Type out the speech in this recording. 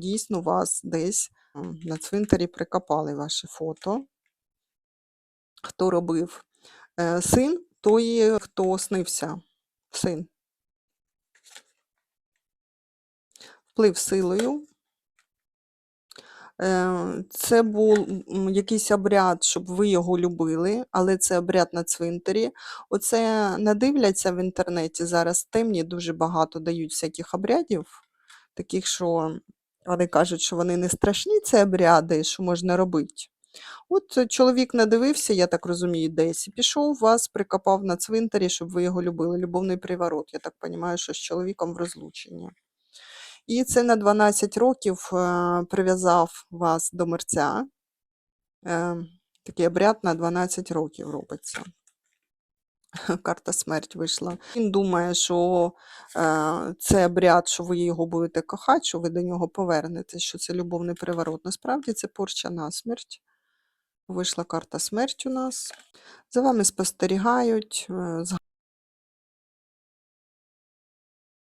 Дійсно, вас десь на цвинтарі прикопали ваше фото. Хто робив? Е, Син той, хто снився. Син. Вплив силою. Е, Це був якийсь обряд, щоб ви його любили, але це обряд на цвинтарі. Оце надивляться в інтернеті зараз темні, дуже багато дають всяких обрядів, таких, що вони кажуть, що вони не страшні, це обряди, що можна робити. От е, чоловік надивився, я так розумію, десь, і пішов вас, прикопав на цвинтарі, щоб ви його любили. Любовний приворот. Я так розумію, що з чоловіком в розлученні. І це на 12 років е, прив'язав вас до мерця. Е, Такий обряд на 12 років робиться. Карта смерть вийшла. Він думає, що е, це обряд, що ви його будете кохати, що ви до нього повернетеся, що це любовний приворот. Насправді це порча на смерть. Вийшла карта смерть у нас. За вами спостерігають, е,